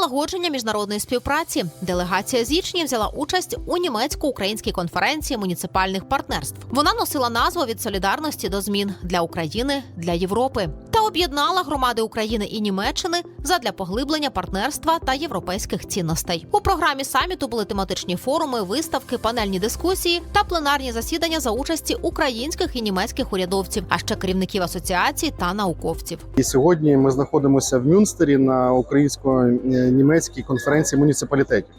налагодження міжнародної співпраці. Делегація з Ічні взяла участь у німецько-українській конференції муніципальних партнерств. Вона носила назву від солідарності до змін для України для Європи об'єднала громади України і Німеччини задля поглиблення партнерства та європейських цінностей. У програмі саміту були тематичні форуми, виставки, панельні дискусії та пленарні засідання за участі українських і німецьких урядовців, а ще керівників асоціацій та науковців. І сьогодні ми знаходимося в Мюнстері на українсько-німецькій конференції муніципалітетів.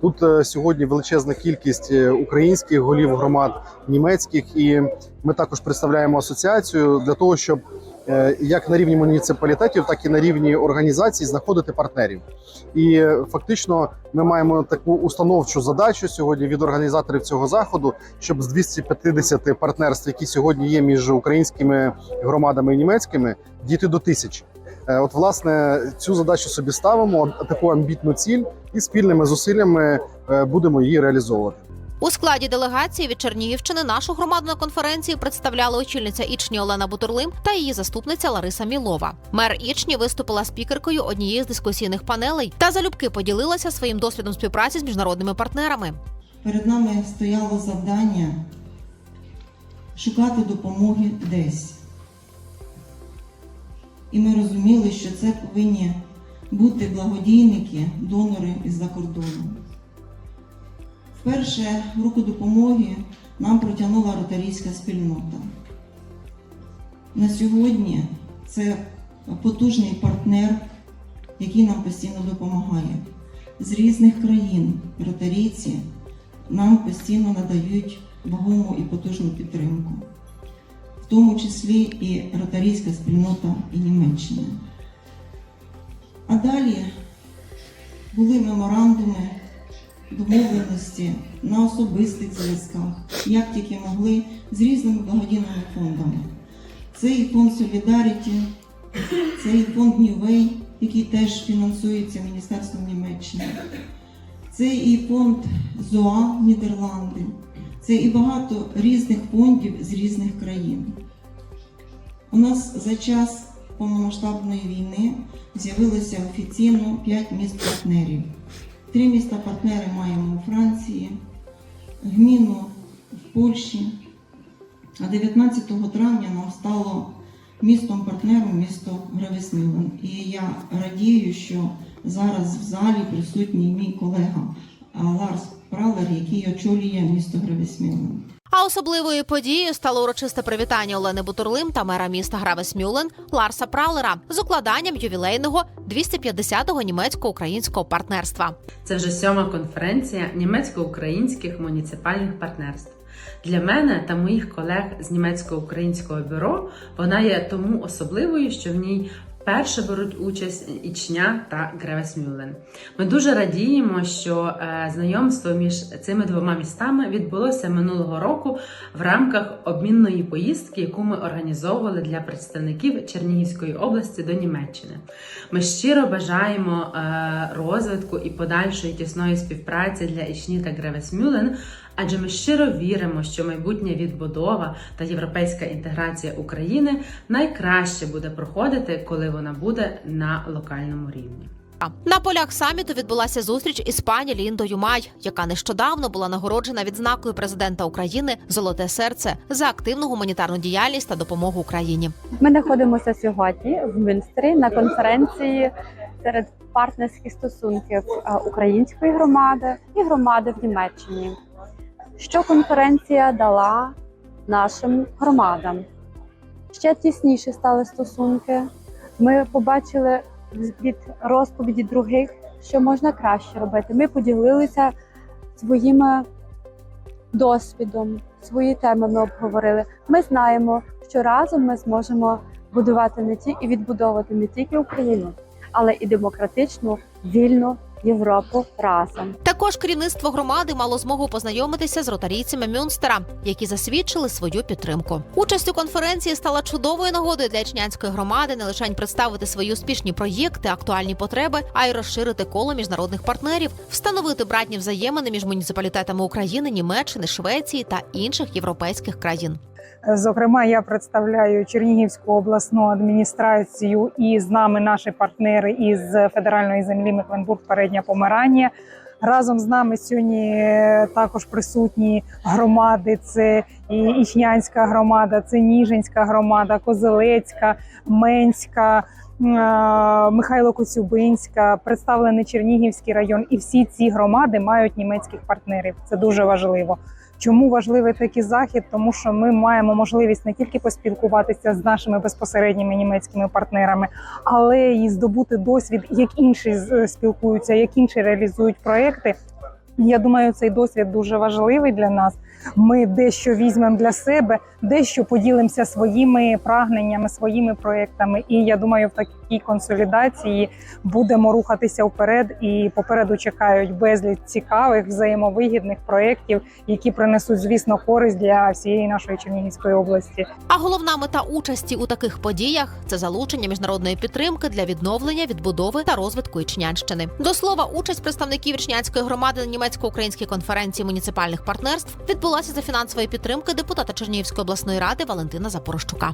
Тут е, сьогодні величезна кількість е, українських голів громад німецьких, і ми також представляємо асоціацію для того, щоб як на рівні муніципалітетів, так і на рівні організацій знаходити партнерів. І е, фактично ми маємо таку установчу задачу сьогодні від організаторів цього заходу, щоб з 250 партнерств, які сьогодні є між українськими громадами і німецькими, дійти до тисячі. Е, От, власне, цю задачу собі ставимо, таку амбітну ціль, і спільними зусиллями е, будемо її реалізовувати. У складі делегації від Чернігівщини нашу громаду на конференції представляли очільниця Ічні Олена Бутурлим та її заступниця Лариса Мілова. Мер Ічні виступила спікеркою однієї з дискусійних панелей та залюбки поділилася своїм досвідом співпраці з міжнародними партнерами. Перед нами стояло завдання шукати допомоги десь. І ми розуміли, що це повинні бути благодійники, донори із-за кордону. Вперше руку допомоги нам протягнула ротарійська спільнота. На сьогодні це потужний партнер, який нам постійно допомагає. З різних країн ротарійці нам постійно надають вагому і потужну підтримку, в тому числі і ротарійська спільнота і Німеччини. А далі були меморандуми, домовленості на особистих зв'язках, як тільки могли, з різними благодійними фондами. Це і фонд Солідаріті, це і фонд Way, який теж фінансується Міністерством Німеччини. Це і фонд ЗОА Нідерланди, це і багато різних фондів з різних країн. У нас за час повномасштабної війни з'явилося офіційно 5 міст партнерів. Три міста партнери маємо у Франції, гміну в Польщі. А 19 травня нам стало містом партнером місто Гравесмілен. І я радію, що зараз в залі присутній мій колега Ларс Пралер, який очолює місто Гравесмілен. А особливою подією стало урочисте привітання Олени Бутурлим та мера міста Гравесмюлен Ларса Праулера з укладанням ювілейного 250-го німецько-українського партнерства. Це вже сьома конференція німецько-українських муніципальних партнерств. Для мене та моїх колег з німецько-українського бюро вона є тому особливою, що в ній Перше беруть участь Ічня та Гревесмюлен. Ми дуже радіємо, що е, знайомство між цими двома містами відбулося минулого року в рамках обмінної поїздки, яку ми організовували для представників Чернігівської області до Німеччини. Ми щиро бажаємо е, розвитку і подальшої тісної співпраці для Ічні та Гревесмюлен, адже ми щиро віримо, що майбутня відбудова та європейська інтеграція України найкраще буде проходити, коли вона буде на локальному рівні. На полях саміту відбулася зустріч із пані Ліндою Май, яка нещодавно була нагороджена відзнакою президента України Золоте серце за активну гуманітарну діяльність та допомогу Україні. Ми знаходимося сьогодні в Мюнстері на конференції серед партнерських стосунків української громади і громади в Німеччині. Що конференція дала нашим громадам? Ще тісніші стали стосунки. Ми побачили від розповіді других, що можна краще робити. Ми поділилися своїми досвідом, свої теми ми обговорили. Ми знаємо, що разом ми зможемо будувати не ті і відбудовувати не тільки Україну, але і демократичну, вільну Європу разом. Також керівництво громади мало змогу познайомитися з ротарійцями Мюнстера, які засвідчили свою підтримку. Участь у конференції стала чудовою нагодою для ічнянської громади не лише представити свої успішні проєкти, актуальні потреби, а й розширити коло міжнародних партнерів, встановити братні взаємини між муніципалітетами України, Німеччини, Швеції та інших європейських країн. Зокрема, я представляю Чернігівську обласну адміністрацію і з нами наші партнери із федеральної землі Мекленбург Передня Померання. Разом з нами сьогодні також присутні громади. Це і Ічнянська громада, це Ніжинська громада, Козелецька, Менська, Михайло Коцюбинська, представлений Чернігівський район. І всі ці громади мають німецьких партнерів. Це дуже важливо. Чому важливий такий захід? Тому що ми маємо можливість не тільки поспілкуватися з нашими безпосередніми німецькими партнерами, але і здобути досвід, як інші з- спілкуються, як інші реалізують проекти. Я думаю, цей досвід дуже важливий для нас. Ми дещо візьмемо для себе, дещо поділимося своїми прагненнями, своїми проектами. І я думаю, в такій консолідації будемо рухатися вперед. І попереду чекають безліч цікавих взаємовигідних проєктів, які принесуть, звісно, користь для всієї нашої Чернігівської області. А головна мета участі у таких подіях це залучення міжнародної підтримки для відновлення, відбудови та розвитку Ічнянщини. До слова, участь представників Ічнянської громади німецько-українській конференції муніципальних партнерств відбулася за фінансової підтримки депутата Чернігівської обласної ради Валентина Запорощука.